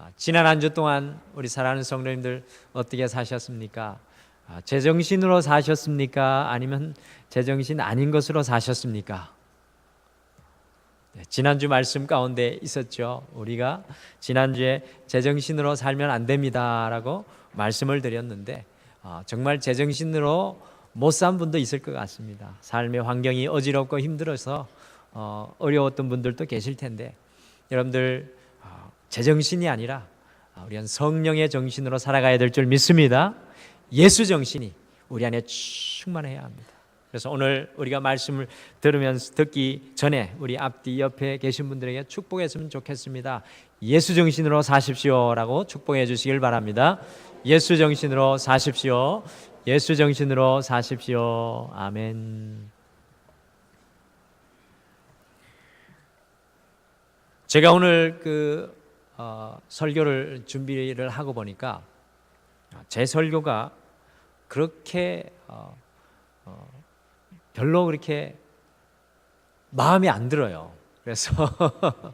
아, 지난 한 주 동안 우리 사랑하는 성도님들 어떻게 사셨습니까? 아, 제정신으로 사셨습니까? 아니면 제정신 아닌 것으로 사셨습니까? 네, 지난주 말씀 가운데 있었죠. 우리가 지난주에 제정신으로 살면 안 됩니다라고 말씀을 드렸는데 아, 정말 제정신으로 못 산 분도 있을 것 같습니다. 삶의 환경이 어지럽고 힘들어서 어, 어려웠던 분들도 계실 텐데 여러분들 어, 제정신이 아니라 어, 우리는 성령의 정신으로 살아가야 될 줄 믿습니다. 예수 정신이 우리 안에 충만해야 합니다. 그래서 오늘 우리가 말씀을 들으면서 듣기 전에 우리 앞뒤 옆에 계신 분들에게 축복했으면 좋겠습니다. 예수 정신으로 사십시오라고 축복해 주시길 바랍니다. 예수 정신으로 사십시오. 예수 정신으로 사십시오. 아멘. 제가 오늘 그 어, 설교를 준비를 하고 보니까 제 설교가 그렇게 어, 어, 별로 그렇게 마음에 안 들어요. 그래서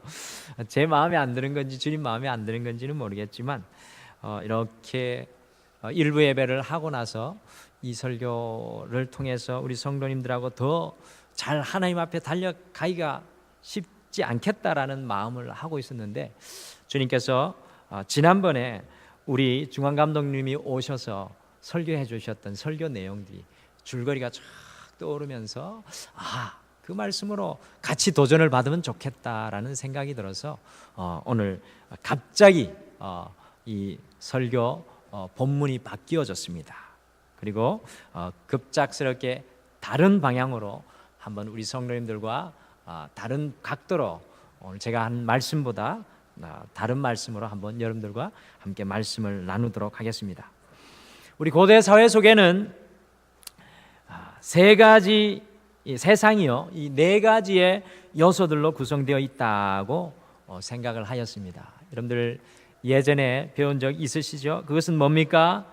제 마음에 안 드는 건지 주님 마음에 안 드는 건지는 모르겠지만 어, 이렇게 어, 일부 예배를 하고 나서 이 설교를 통해서 우리 성도님들하고 더 잘 하나님 앞에 달려가기가 쉽 지 않겠다라는 마음을 하고 있었는데 주님께서 어, 지난번에 우리 중앙 감독님이 오셔서 설교해 주셨던 설교 내용들이 줄거리가 쫙 떠오르면서 아, 그 말씀으로 같이 도전을 받으면 좋겠다라는 생각이 들어서 어, 오늘 갑자기 어, 이 설교 어, 본문이 바뀌어졌습니다. 그리고 어, 급작스럽게 다른 방향으로 한번 우리 성도님들과 아, 다른 각도로 오늘 제가 한 말씀보다 아, 다른 말씀으로 한번 여러분들과 함께 말씀을 나누도록 하겠습니다. 우리 고대 사회 속에는 아, 세 가지 이 세상이요 이 네 가지의 요소들로 구성되어 있다고 어, 생각을 하였습니다. 여러분들 예전에 배운 적 있으시죠? 그것은 뭡니까?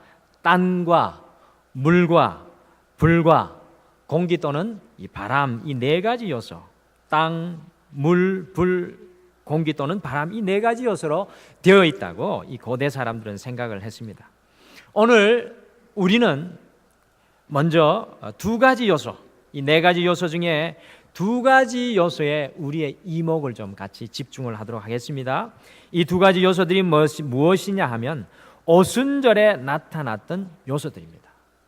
땅과 물과 불과 공기 또는 이 바람 이 네 가지 요소 땅, 물, 불, 공기 또는 바람 이 네 가지 요소로 되어 있다고 이 고대 사람들은 생각을 했습니다. 오늘 우리는 먼저 두 가지 요소 이 네 가지 요소 중에 두 가지 요소에 우리의 이목을 좀 같이 집중을 하도록 하겠습니다. 이 두 가지 요소들이 무엇이, 무엇이냐 하면 오순절에 나타났던 요소들입니다.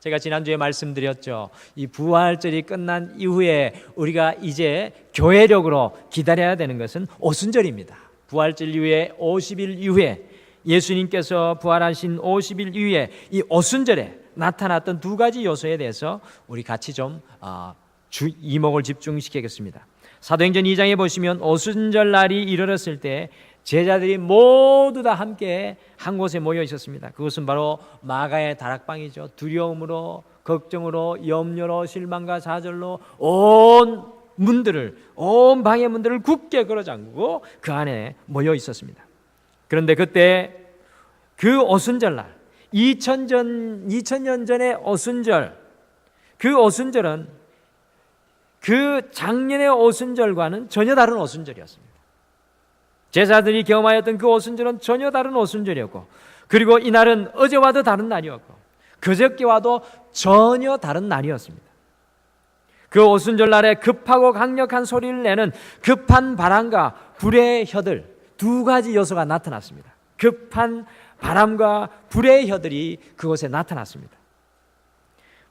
제가 지난주에 말씀드렸죠. 이 부활절이 끝난 이후에 우리가 이제 교회력으로 기다려야 되는 것은 오순절입니다. 부활절 이후에 50일 이후에 예수님께서 부활하신 50일 이후에 이 오순절에 나타났던 두 가지 요소에 대해서 우리 같이 좀 어, 주, 이목을 집중시키겠습니다. 사도행전 2장에 보시면 오순절 날이 이르렀을 때 제자들이 모두 다 함께 한 곳에 모여 있었습니다. 그것은 바로 마가의 다락방이죠. 두려움으로 걱정으로 염려로 실망과 좌절로 온 문들을 온 방의 문들을 굳게 걸어 잠그고 그 안에 모여 있었습니다. 그런데 그때 그 오순절 날 2000전 2000년 전의 오순절 그 오순절은 그 작년의 오순절과는 전혀 다른 오순절이었습니다. 제자들이 경험하였던 그 오순절은 전혀 다른 오순절이었고 그리고 이날은 어제와도 다른 날이었고 그저께와도 전혀 다른 날이었습니다. 그 오순절 날에 급하고 강력한 소리를 내는 급한 바람과 불의 혀들 두 가지 요소가 나타났습니다. 급한 바람과 불의 혀들이 그곳에 나타났습니다.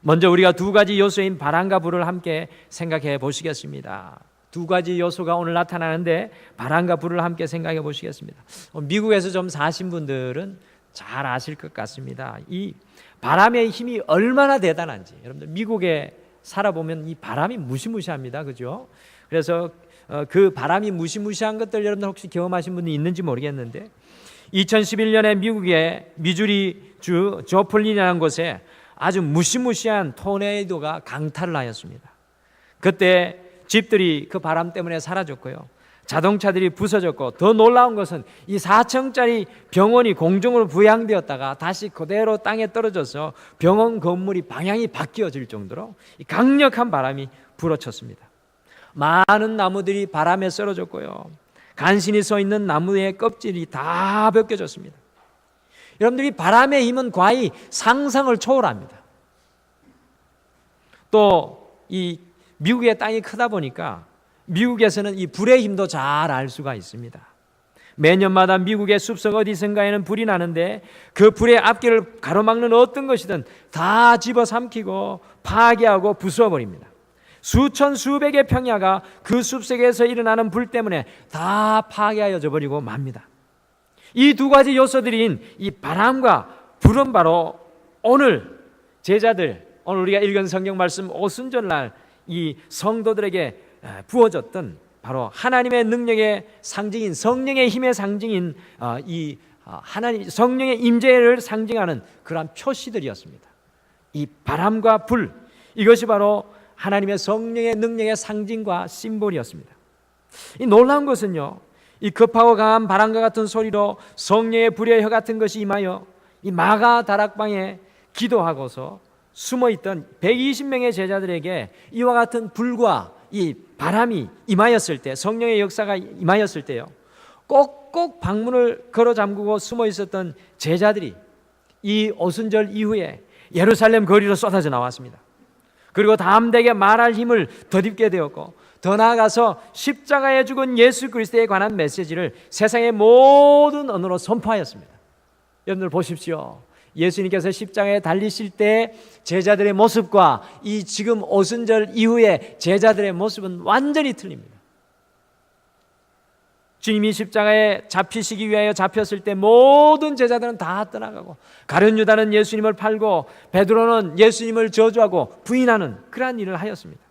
먼저 우리가 두 가지 요소인 바람과 불을 함께 생각해 보시겠습니다. 두 가지 요소가 오늘 나타나는데 바람과 불을 함께 생각해 보시겠습니다. 어, 미국에서 좀 사신 분들은 잘 아실 것 같습니다. 이 바람의 힘이 얼마나 대단한지 여러분들 미국에 살아보면 이 바람이 무시무시합니다. 그죠? 그래서 어, 그 바람이 무시무시한 것들 여러분들 혹시 경험하신 분이 있는지 모르겠는데 2011년에 미국의 미주리 주 조플린이라는 곳에 아주 무시무시한 토네이도가 강타를 하였습니다. 그때 집들이 그 바람 때문에 사라졌고요. 자동차들이 부서졌고 더 놀라운 것은 이 4층짜리 병원이 공중으로 부양되었다가 다시 그대로 땅에 떨어져서 병원 건물이 방향이 바뀌어질 정도로 강력한 바람이 불어쳤습니다. 많은 나무들이 바람에 쓰러졌고요. 간신히 서 있는 나무의 껍질이 다 벗겨졌습니다. 여러분들이 바람의 힘은 과히 상상을 초월합니다. 또 이 미국의 땅이 크다 보니까 미국에서는 이 불의 힘도 잘 알 수가 있습니다. 매년마다 미국의 숲속 어디선가에는 불이 나는데 그 불의 앞길을 가로막는 어떤 것이든 다 집어삼키고 파괴하고 부숴버립니다. 수천 수백의 평야가 그 숲속에서 일어나는 불 때문에 다 파괴하여져 버리고 맙니다. 이 두 가지 요소들인 이 바람과 불은 바로 오늘 제자들 오늘 우리가 읽은 성경 말씀 오순절 날 이 성도들에게 부어졌던 바로 하나님의 능력의 상징인 성령의 힘의 상징인 어, 이 어, 하나님 성령의 임재를 상징하는 그러한 표시들이었습니다. 이 바람과 불 이것이 바로 하나님의 성령의 능력의 상징과 심볼이었습니다. 이 놀라운 것은요. 이 급하고 강한 바람과 같은 소리로 성령의 불의 혀 같은 것이 임하여 이 마가 다락방에 기도하고서 숨어 있던 120명의 제자들에게 이와 같은 불과 이 바람이 임하였을 때 성령의 역사가 임하였을 때요. 꼭꼭 방문을 걸어 잠그고 숨어 있었던 제자들이 이 오순절 이후에 예루살렘 거리로 쏟아져 나왔습니다. 그리고 담대게 말할 힘을 덧입게 되었고 더 나아가서 십자가에 죽은 예수 그리스도에 관한 메시지를 세상의 모든 언어로 선포하였습니다. 여러분들 보십시오. 예수님께서 십자가에 달리실 때 제자들의 모습과 이 지금 오순절 이후에 제자들의 모습은 완전히 틀립니다. 주님이 십자가에 잡히시기 위하여 잡혔을 때 모든 제자들은 다 떠나가고 가룟 유다는 예수님을 팔고 베드로는 예수님을 저주하고 부인하는 그러한 일을 하였습니다.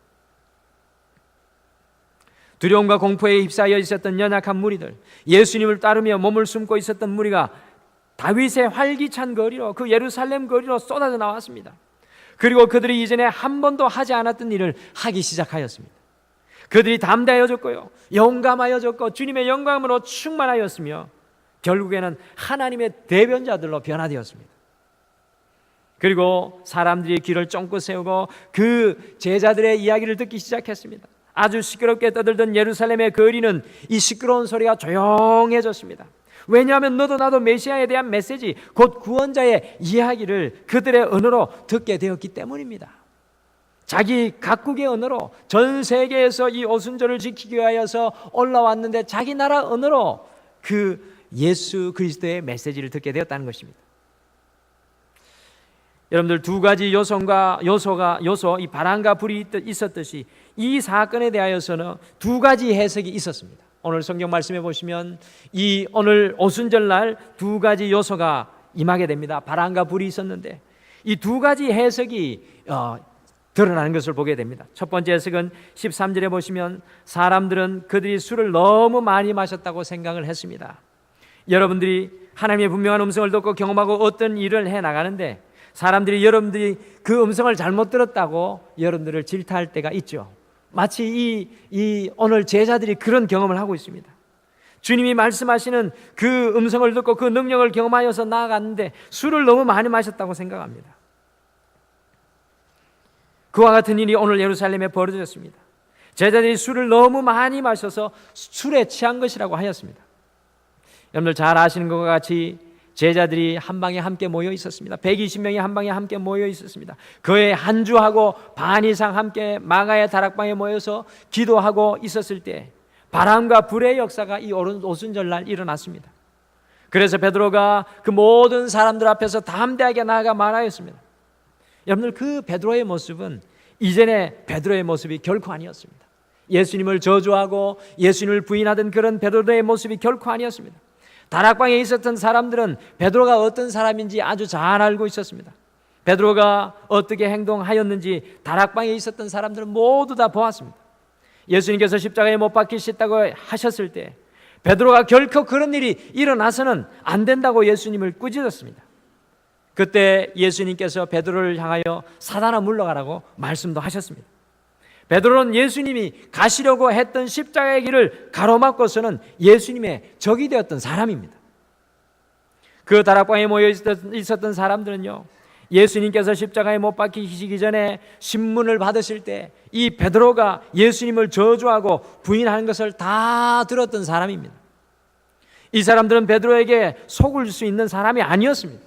두려움과 공포에 휩싸여 있었던 연약한 무리들, 예수님을 따르며 몸을 숨고 있었던 무리가 다윗의 활기찬 거리로 그 예루살렘 거리로 쏟아져 나왔습니다. 그리고 그들이 이전에 한 번도 하지 않았던 일을 하기 시작하였습니다. 그들이 담대해졌고요. 용감하여졌고 주님의 영광으로 충만하였으며 결국에는 하나님의 대변자들로 변화되었습니다. 그리고 사람들이 길을 쫑긋 세우고 그 제자들의 이야기를 듣기 시작했습니다. 아주 시끄럽게 떠들던 예루살렘의 거리는 이 시끄러운 소리가 조용해졌습니다. 왜냐하면 너도 나도 메시아에 대한 메시지, 곧 구원자의 이야기를 그들의 언어로 듣게 되었기 때문입니다. 자기 각국의 언어로 전 세계에서 이 오순절을 지키기 위하여서 올라왔는데 자기 나라 언어로 그 예수 그리스도의 메시지를 듣게 되었다는 것입니다. 여러분들 두 가지 요소가 요소가 요소 이 바람과 불이 있었듯이 이 사건에 대하여서는 두 가지 해석이 있었습니다. 오늘 성경 말씀해 보시면 이 오늘 오순절 날 두 가지 요소가 임하게 됩니다. 바람과 불이 있었는데 이 두 가지 해석이 어, 드러나는 것을 보게 됩니다. 첫 번째 해석은 13절에 보시면 사람들은 그들이 술을 너무 많이 마셨다고 생각을 했습니다. 여러분들이 하나님의 분명한 음성을 듣고 경험하고 어떤 일을 해 나가는데 사람들이 여러분들이 그 음성을 잘못 들었다고 여러분들을 질타할 때가 있죠. 마치 이, 이 오늘 제자들이 그런 경험을 하고 있습니다. 주님이 말씀하시는 그 음성을 듣고 그 능력을 경험하여서 나아갔는데 술을 너무 많이 마셨다고 생각합니다. 그와 같은 일이 오늘 예루살렘에 벌어졌습니다. 제자들이 술을 너무 많이 마셔서 술에 취한 것이라고 하였습니다. 여러분들 잘 아시는 것과 같이 제자들이 한 방에 함께 모여 있었습니다. 120명이 한 방에 함께 모여 있었습니다. 그에 한 주하고 반 이상 함께 마가의 다락방에 모여서 기도하고 있었을 때 바람과 불의 역사가 이 오순절 날 일어났습니다. 그래서 베드로가 그 모든 사람들 앞에서 담대하게 나아가 말하였습니다. 여러분들 그 베드로의 모습은 이전의 베드로의 모습이 결코 아니었습니다. 예수님을 저주하고 예수님을 부인하던 그런 베드로의 모습이 결코 아니었습니다. 다락방에 있었던 사람들은 베드로가 어떤 사람인지 아주 잘 알고 있었습니다. 베드로가 어떻게 행동하였는지 다락방에 있었던 사람들은 모두 다 보았습니다. 예수님께서 십자가에 못 박히셨다고 하셨을 때 베드로가 결코 그런 일이 일어나서는 안 된다고 예수님을 꾸짖었습니다. 그때 예수님께서 베드로를 향하여 사단아 물러가라고 말씀도 하셨습니다. 베드로는 예수님이 가시려고 했던 십자가의 길을 가로막고서는 예수님의 적이 되었던 사람입니다. 그 다락방에 모여 있었던 사람들은요. 예수님께서 십자가에 못 박히시기 전에 신문을 받으실 때 이 베드로가 예수님을 저주하고 부인하는 것을 다 들었던 사람입니다. 이 사람들은 베드로에게 속을 수 있는 사람이 아니었습니다.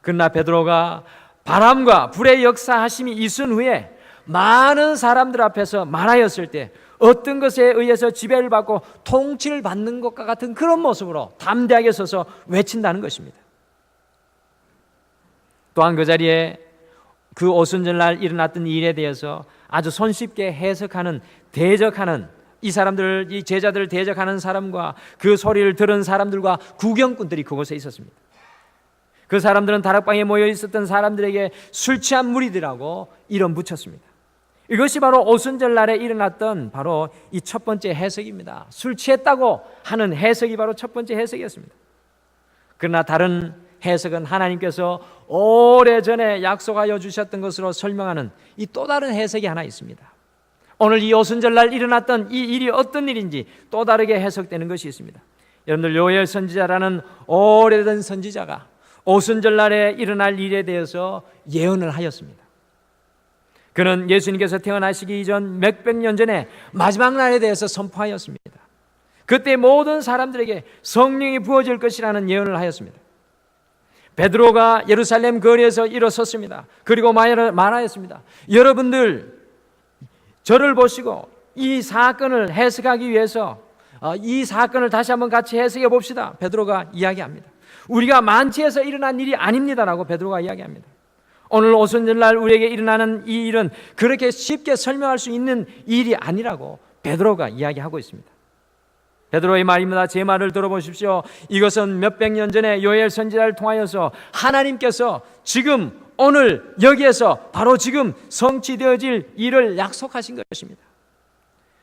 그러나 베드로가 바람과 불의 역사하심이 있은 후에 많은 사람들 앞에서 말하였을 때 어떤 것에 의해서 지배를 받고 통치를 받는 것과 같은 그런 모습으로 담대하게 서서 외친다는 것입니다. 또한 그 자리에 그 오순절날 일어났던 일에 대해서 아주 손쉽게 해석하는 대적하는 이 사람들 이 제자들을 대적하는 사람과 그 소리를 들은 사람들과 구경꾼들이 그곳에 있었습니다. 그 사람들은 다락방에 모여 있었던 사람들에게 술 취한 무리들하고 이름 붙였습니다. 이것이 바로 오순절 날에 일어났던 바로 이 첫 번째 해석입니다. 술 취했다고 하는 해석이 바로 첫 번째 해석이었습니다. 그러나 다른 해석은 하나님께서 오래전에 약속하여 주셨던 것으로 설명하는 이 또 다른 해석이 하나 있습니다. 오늘 이 오순절 날 일어났던 이 일이 어떤 일인지 또 다르게 해석되는 것이 있습니다. 여러분들 요엘 선지자라는 오래된 선지자가 오순절 날에 일어날 일에 대해서 예언을 하였습니다. 그는 예수님께서 태어나시기 이전 몇백 년 전에 마지막 날에 대해서 선포하였습니다. 그때 모든 사람들에게 성령이 부어질 것이라는 예언을 하였습니다. 베드로가 예루살렘 거리에서 일어섰습니다. 그리고 말- 말하였습니다. 여러분들 저를 보시고 이 사건을 해석하기 위해서 어, 이 사건을 다시 한번 같이 해석해 봅시다. 베드로가 이야기합니다. 우리가 만취해서 일어난 일이 아닙니다라고 베드로가 이야기합니다. 오늘 오순절날 우리에게 일어나는 이 일은 그렇게 쉽게 설명할 수 있는 일이 아니라고 베드로가 이야기하고 있습니다. 베드로의 말입니다. 제 말을 들어보십시오. 이것은 몇백 년 전에 요엘 선지자를 통하여서 하나님께서 지금 오늘 여기에서 바로 지금 성취되어질 일을 약속하신 것입니다.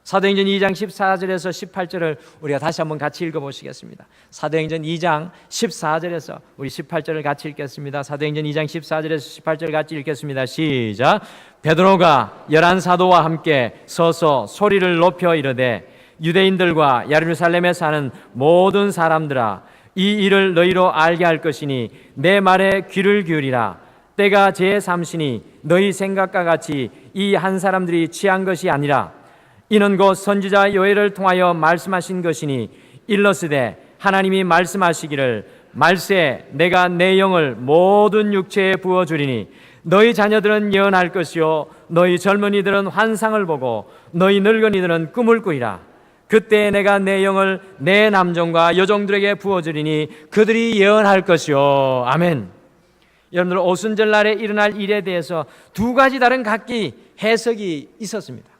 사도행전 2장 14절에서 18절을 우리가 다시 한번 같이 읽어보시겠습니다. 사도행전 2장 14절에서 우리 18절을 같이 읽겠습니다. 사도행전 2장 14절에서 18절 같이 읽겠습니다. 시작. 베드로가 열한 사도와 함께 서서 소리를 높여 이르되 유대인들과 예루살렘에 사는 모든 사람들아 이 일을 너희로 알게 할 것이니 내 말에 귀를 기울이라 때가 제 삼시니 너희 생각과 같이 이 한 사람들이 취한 것이 아니라 이는 곧 선지자 요엘을 통하여 말씀하신 것이니 일러스되 하나님이 말씀하시기를 말세 내가 내 영을 모든 육체에 부어 주리니 너희 자녀들은 예언할 것이요 너희 젊은이들은 환상을 보고 너희 늙은이들은 꿈을 꾸리라. 그때 내가 내 영을 내 남종과 여종들에게 부어 주리니 그들이 예언할 것이요. 아멘. 여러분들 오순절 날에 일어날 일에 대해서 두 가지 다른 각기 해석이 있었습니다.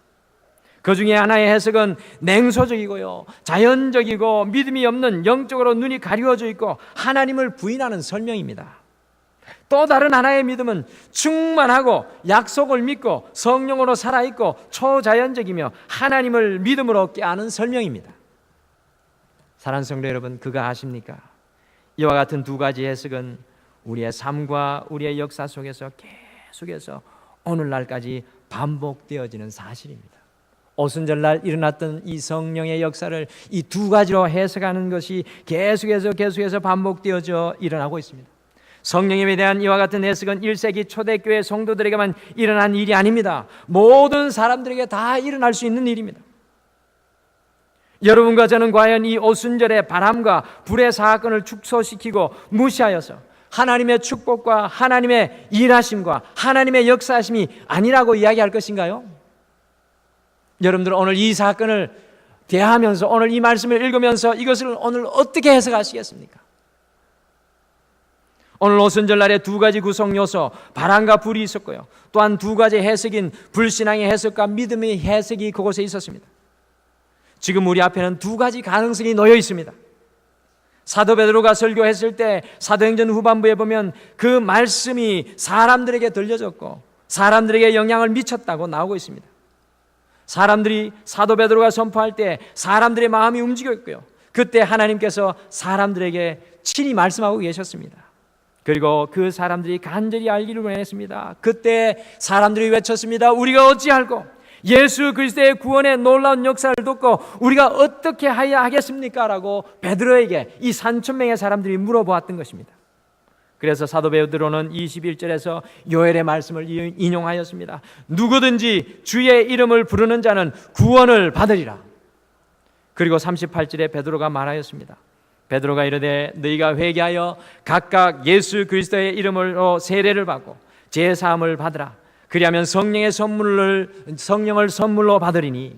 그 중에 하나의 해석은 냉소적이고요. 자연적이고 믿음이 없는 영적으로 눈이 가리워져 있고 하나님을 부인하는 설명입니다. 또 다른 하나의 믿음은 충만하고 약속을 믿고 성령으로 살아있고 초자연적이며 하나님을 믿음으로 깨하는 설명입니다. 사랑하는 성도 여러분, 그거 아십니까? 이와 같은 두 가지 해석은 우리의 삶과 우리의 역사 속에서 계속해서 오늘날까지 반복되어지는 사실입니다. 오순절날 일어났던 이 성령의 역사를 이 두 가지로 해석하는 것이 계속해서 계속해서 반복되어져 일어나고 있습니다. 성령님에 대한 이와 같은 해석은 1세기 초대교회 성도들에게만 일어난 일이 아닙니다. 모든 사람들에게 다 일어날 수 있는 일입니다. 여러분과 저는 과연 이 오순절의 바람과 불의 사건을 축소시키고 무시하여서 하나님의 축복과 하나님의 일하심과 하나님의 역사하심이 아니라고 이야기할 것인가요? 여러분들 오늘 이 사건을 대하면서 오늘 이 말씀을 읽으면서 이것을 오늘 어떻게 해석하시겠습니까? 오늘 오순절 날에 두 가지 구성 요소 바람과 불이 있었고요. 또한 두 가지 해석인 불신앙의 해석과 믿음의 해석이 그곳에 있었습니다. 지금 우리 앞에는 두 가지 가능성이 놓여 있습니다. 사도 베드로가 설교했을 때 사도행전 후반부에 보면 그 말씀이 사람들에게 들려졌고 사람들에게 영향을 미쳤다고 나오고 있습니다. 사람들이 사도 베드로가 선포할 때 사람들의 마음이 움직였고요. 그때 하나님께서 사람들에게 친히 말씀하고 계셨습니다. 그리고 그 사람들이 간절히 알기를 원했습니다. 그때 사람들이 외쳤습니다. 우리가 어찌할꼬? 예수 그리스도의 구원의 놀라운 역사를 듣고 우리가 어떻게 하야 하겠습니까? 라고 베드로에게 이 3천 명의 사람들이 물어보았던 것입니다. 그래서 사도 베드로는 21절에서 요엘의 말씀을 인용하였습니다. 누구든지 주의 이름을 부르는 자는 구원을 받으리라. 그리고 38절에 베드로가 말하였습니다. 베드로가 이르되 너희가 회개하여 각각 예수 그리스도의 이름으로 세례를 받고 제 사함을 받으라. 그리하면 성령의 선물을 성령을 선물로 받으리니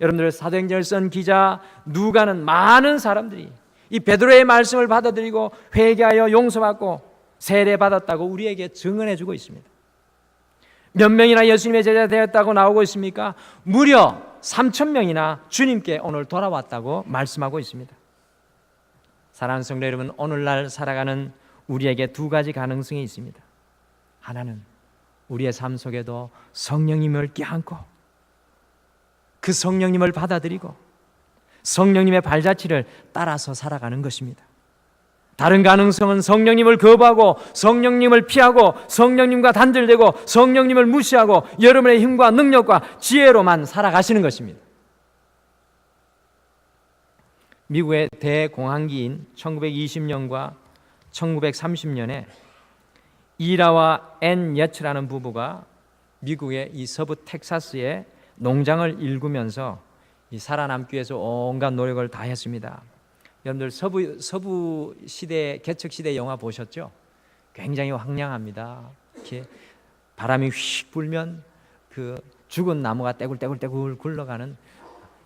여러분들 사도행전을 쓴 기자 누가는 많은 사람들이 이 베드로의 말씀을 받아들이고 회개하여 용서받고 세례 받았다고 우리에게 증언해 주고 있습니다. 몇 명이나 예수님의 제자 되었다고 나오고 있습니까? 무려 3천 명이나 주님께 오늘 돌아왔다고 말씀하고 있습니다. 사랑하는 성도 여러분, 오늘날 살아가는 우리에게 두 가지 가능성이 있습니다. 하나는 우리의 삶 속에도 성령님을 껴안고 그 성령님을 받아들이고 성령님의 발자취를 따라서 살아가는 것입니다. 다른 가능성은 성령님을 거부하고 성령님을 피하고 성령님과 단절되고 성령님을 무시하고 여러분의 힘과 능력과 지혜로만 살아가시는 것입니다. 미국의 대공황기인 1920년과 1930년에 이라와 앤 예츠라는 부부가 미국의 이 서부 텍사스의 농장을 일구면서 이 살아남기 위해서 온갖 노력을 다 했습니다. 여러분들 서부 서부 시대 개척 시대 영화 보셨죠? 굉장히 황량합니다. 이렇게 바람이 휙 불면 그 죽은 나무가 떼굴떼굴떼굴 굴러가는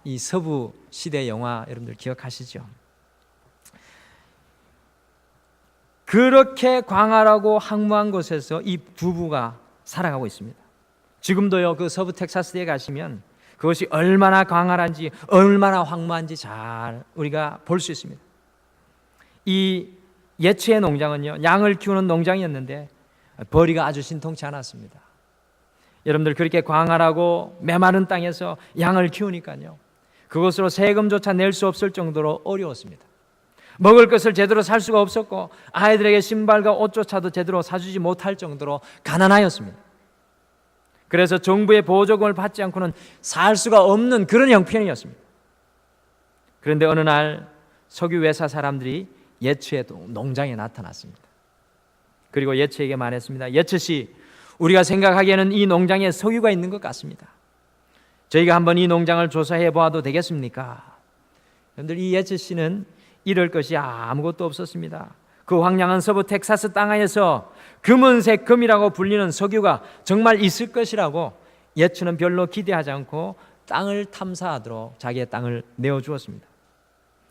이 서부 시대 영화 여러분들 기억하시죠? 그렇게 광활하고 황무한 곳에서 이 부부가 살아가고 있습니다. 지금도요 그 서부 텍사스에 가시면 그것이 얼마나 광활한지 얼마나 황무한지 잘 우리가 볼 수 있습니다. 이 예치의 농장은요 양을 키우는 농장이었는데 벌이가 아주 신통치 않았습니다. 여러분들 그렇게 광활하고 메마른 땅에서 양을 키우니까요 그것으로 세금조차 낼 수 없을 정도로 어려웠습니다. 먹을 것을 제대로 살 수가 없었고 아이들에게 신발과 옷조차도 제대로 사주지 못할 정도로 가난하였습니다. 그래서 정부의 보조금을 받지 않고는 살 수가 없는 그런 형편이었습니다. 그런데 어느 날 석유 회사 사람들이 예츠의 농장에 나타났습니다. 그리고 예츠에게 말했습니다. 예츠 씨, 우리가 생각하기에는 이 농장에 석유가 있는 것 같습니다. 저희가 한번 이 농장을 조사해 보아도 되겠습니까? 여러분들 이 예츠 씨는 이럴 것이 아무것도 없었습니다. 그 황량한 서부 텍사스 땅하에서 금은색 금이라고 불리는 석유가 정말 있을 것이라고 예추는 별로 기대하지 않고 땅을 탐사하도록 자기의 땅을 내어 주었습니다.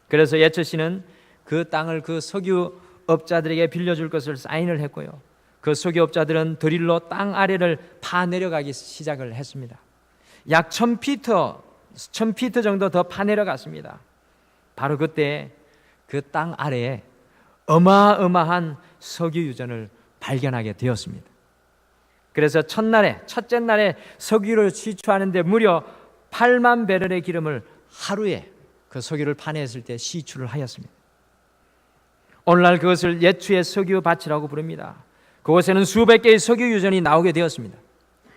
그래서 예추 씨는 그 땅을 그 석유 업자들에게 빌려줄 것을 사인을 했고요. 그 석유 업자들은 드릴로 땅 아래를 파 내려가기 시작을 했습니다. 약 1000피터, 1000피터 정도 더 파 내려갔습니다. 바로 그때 그 땅 아래에 어마어마한 석유 유전을 발견하게 되었습니다. 그래서 첫날에 첫째 날에 석유를 시추하는데 무려 8만 배럴의 기름을 하루에 그 석유를 파냈을 때 시추를 하였습니다. 오늘날 그것을 예추의 석유 밭이라고 부릅니다. 그곳에는 수백 개의 석유 유전이 나오게 되었습니다.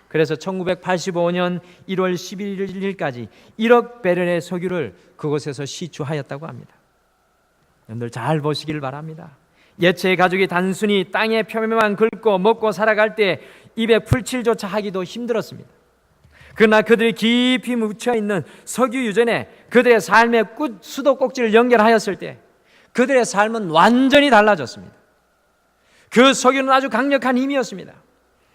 그래서 1985년 1월 11일까지 1억 배럴의 석유를 그곳에서 시추하였다고 합니다. 여러분들 잘 보시길 바랍니다. 예체의 가족이 단순히 땅의 표면만 긁고 먹고 살아갈 때 입에 풀칠조차 하기도 힘들었습니다. 그러나 그들이 깊이 묻혀 있는 석유 유전에 그들의 삶의 끝 수도꼭지를 연결하였을 때 그들의 삶은 완전히 달라졌습니다. 그 석유는 아주 강력한 힘이었습니다.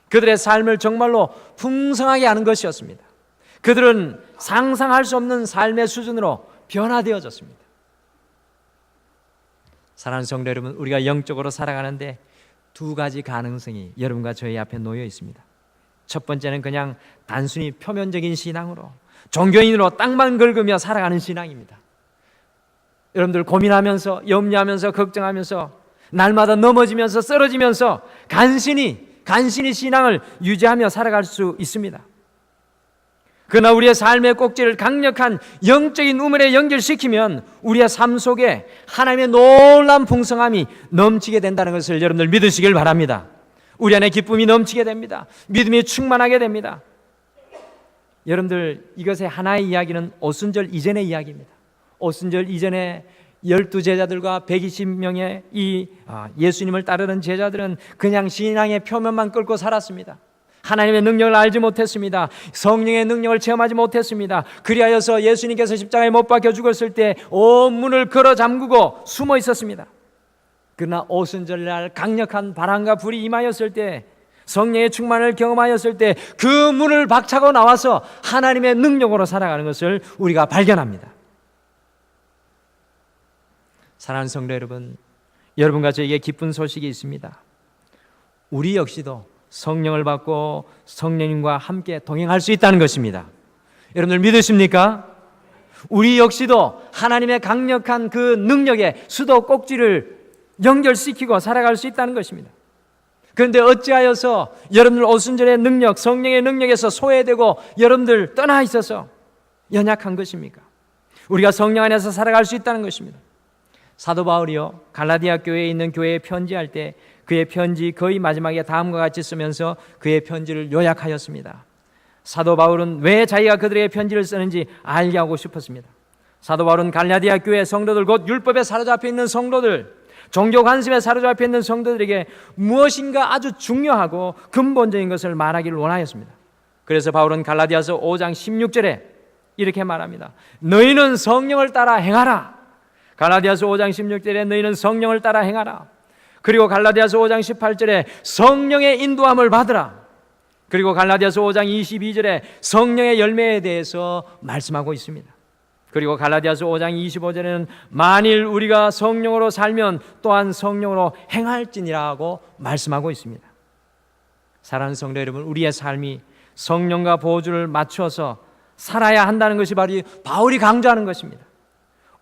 그들의 삶을 정말로 풍성하게 하는 것이었습니다. 그들은 상상할 수 없는 삶의 수준으로 변화되어졌습니다. 사랑하는 성도 여러분, 우리가 영적으로 살아가는데 두 가지 가능성이 여러분과 저희 앞에 놓여 있습니다. 첫 번째는 그냥 단순히 표면적인 신앙으로 종교인으로 땅만 긁으며 살아가는 신앙입니다. 여러분들 고민하면서 염려하면서 걱정하면서 날마다 넘어지면서 쓰러지면서 간신히 간신히 신앙을 유지하며 살아갈 수 있습니다. 그러나 우리의 삶의 꼭지를 강력한 영적인 우물에 연결시키면 우리의 삶 속에 하나님의 놀라운 풍성함이 넘치게 된다는 것을 여러분들 믿으시길 바랍니다. 우리 안에 기쁨이 넘치게 됩니다. 믿음이 충만하게 됩니다. 여러분들 이것의 하나의 이야기는 오순절 이전의 이야기입니다. 오순절 이전에 열두 제자들과 120명의 이 아, 예수님을 따르는 제자들은 그냥 신앙의 표면만 끌고 살았습니다. 하나님의 능력을 알지 못했습니다. 성령의 능력을 체험하지 못했습니다. 그리하여서 예수님께서 십자가에 못 박혀 죽었을 때 온 문을 걸어 잠그고 숨어 있었습니다. 그러나 오순절날 강력한 바람과 불이 임하였을 때 성령의 충만을 경험하였을 때 그 문을 박차고 나와서 하나님의 능력으로 살아가는 것을 우리가 발견합니다. 사랑하는 성도 여러분, 여러분과 저에게 기쁜 소식이 있습니다. 우리 역시도 성령을 받고 성령님과 함께 동행할 수 있다는 것입니다. 여러분들 믿으십니까? 우리 역시도 하나님의 강력한 그 능력의 수도 꼭지를 연결시키고 살아갈 수 있다는 것입니다. 그런데 어찌하여서 여러분들 오순절의 능력, 성령의 능력에서 소외되고 여러분들 떠나 있어서 연약한 것입니까? 우리가 성령 안에서 살아갈 수 있다는 것입니다. 사도 바울이요 갈라디아 교회에 있는 교회에 편지할 때 그의 편지 거의 마지막에 다음과 같이 쓰면서 그의 편지를 요약하였습니다. 사도 바울은 왜 자기가 그들에게 편지를 쓰는지 알게 하고 싶었습니다. 사도 바울은 갈라디아 교회 성도들 곧 율법에 사로잡혀 있는 성도들 종교 관심에 사로잡혀 있는 성도들에게 무엇인가 아주 중요하고 근본적인 것을 말하기를 원하였습니다. 그래서 바울은 갈라디아서 5장 16절에 이렇게 말합니다. 너희는 성령을 따라 행하라. 갈라디아서 5장 16절에 너희는 성령을 따라 행하라. 그리고 갈라디아서 5장 18절에 성령의 인도함을 받으라. 그리고 갈라디아서 5장 22절에 성령의 열매에 대해서 말씀하고 있습니다. 그리고 갈라디아서 5장 25절에는 만일 우리가 성령으로 살면 또한 성령으로 행할지니라고 말씀하고 있습니다. 사랑하는 성도 여러분, 우리의 삶이 성령과 보호주를 맞춰서 살아야 한다는 것이 바로 바울이 강조하는 것입니다.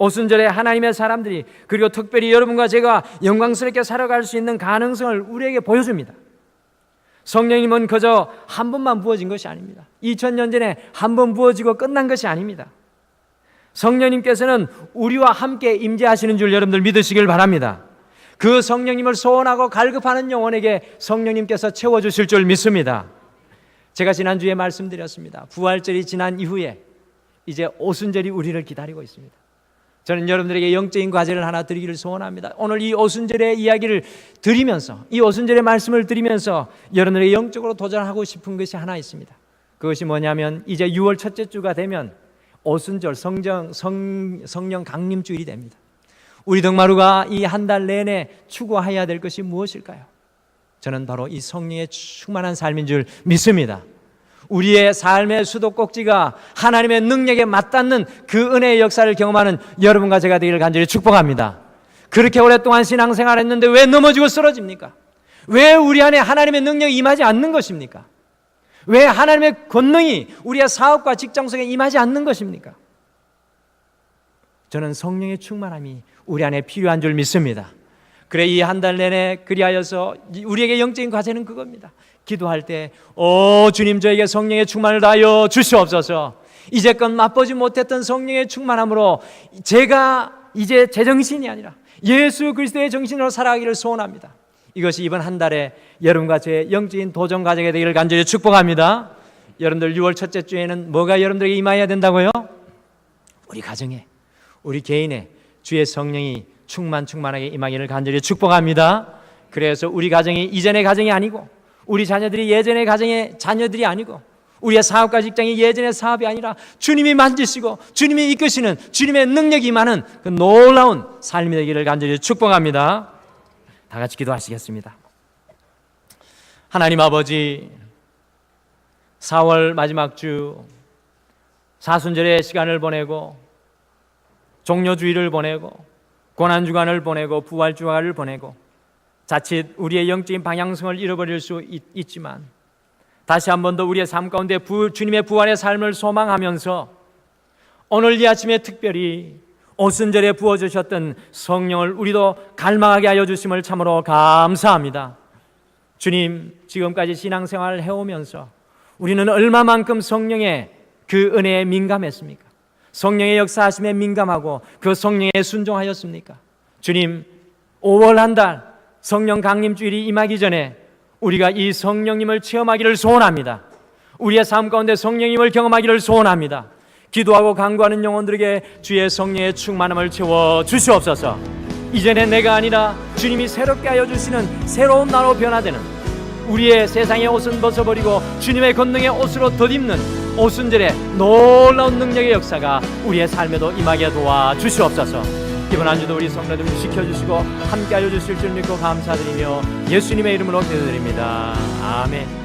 오순절에 하나님의 사람들이 그리고 특별히 여러분과 제가 영광스럽게 살아갈 수 있는 가능성을 우리에게 보여줍니다. 성령님은 그저 한 번만 부어진 것이 아닙니다. 2000년 전에 한 번 부어지고 끝난 것이 아닙니다. 성령님께서는 우리와 함께 임재하시는 줄 여러분들 믿으시길 바랍니다. 그 성령님을 소원하고 갈급하는 영혼에게 성령님께서 채워 주실 줄 믿습니다. 제가 지난주에 말씀드렸습니다. 부활절이 지난 이후에 이제 오순절이 우리를 기다리고 있습니다. 저는 여러분들에게 영적인 과제를 하나 드리기를 소원합니다. 오늘 이 오순절의 이야기를 드리면서 이 오순절의 말씀을 드리면서 여러분들에게 영적으로 도전하고 싶은 것이 하나 있습니다. 그것이 뭐냐면 이제 6월 첫째 주가 되면 오순절 성정 성 성령 강림 주일이 됩니다. 우리 덕마루가 이 한 달 내내 추구해야 될 것이 무엇일까요? 저는 바로 이 성령의 충만한 삶인 줄 믿습니다. 우리의 삶의 수도꼭지가 하나님의 능력에 맞닿는 그 은혜의 역사를 경험하는 여러분과 제가 되기를 간절히 축복합니다. 그렇게 오랫동안 신앙생활 했는데 왜 넘어지고 쓰러집니까? 왜 우리 안에 하나님의 능력이 임하지 않는 것입니까? 왜 하나님의 권능이 우리의 사업과 직장 속에 임하지 않는 것입니까? 저는 성령의 충만함이 우리 안에 필요한 줄 믿습니다. 그래 이 한 달 내내 그리하여서 우리에게 영적인 과제는 그겁니다. 기도할 때, 오 주님 저에게 성령의 충만을 다하여 주시옵소서. 이제껏 맛보지 못했던 성령의 충만함으로 제가 이제 제 정신이 아니라 예수 그리스도의 정신으로 살아가기를 소원합니다. 이것이 이번 한 달에 여러분과 제 영적인 도전 과정이 되기를 간절히 축복합니다. 여러분들 6월 첫째 주에는 뭐가 여러분들에게 임하여야 된다고요? 우리 가정에, 우리 개인에 주의 성령이 충만 충만하게 임하기를 간절히 축복합니다. 그래서 우리 가정이 이전의 가정이 아니고 우리 자녀들이 예전의 가정의 자녀들이 아니고 우리의 사업과 직장이 예전의 사업이 아니라 주님이 만지시고 주님이 이끄시는 주님의 능력이 임하는 그 놀라운 삶이 되기를 간절히 축복합니다. 다 같이 기도하시겠습니다. 하나님 아버지 4월 마지막 주 사순절의 시간을 보내고 종료주의를 보내고 고난주간을 보내고 부활주간을 보내고 자칫 우리의 영적인 방향성을 잃어버릴 수 있, 지만 다시 한 번 더 우리의 삶 가운데 부, 주님의 부활의 삶을 소망하면서 오늘 이 아침에 특별히 오순절에 부어주셨던 성령을 우리도 갈망하게 하여 주심을 참으로 감사합니다. 주님, 지금까지 신앙생활을 해오면서 우리는 얼마만큼 성령의 그 은혜에 민감했습니까? 성령의 역사하심에 민감하고 그 성령에 순종하였습니까? 주님, 5월 한 달 성령 강림 주일이 임하기 전에 우리가 이 성령님을 체험하기를 소원합니다. 우리의 삶 가운데 성령님을 경험하기를 소원합니다. 기도하고 간구하는 영혼들에게 주의 성령의 충만함을 채워 주시옵소서. 이전에 내가 아니라 주님이 새롭게 하여 주시는 새로운 나로 변화되는 우리의 세상의 옷은 벗어버리고 주님의 권능의 옷으로 덧입는 오순절의 놀라운 능력의 역사가 우리의 삶에도 임하게 도와 주시옵소서. 이번 한 주도 우리 성도들 지켜주시고 함께하여 주실 줄 믿고 감사드리며 예수님의 이름으로 기도드립니다. 아멘.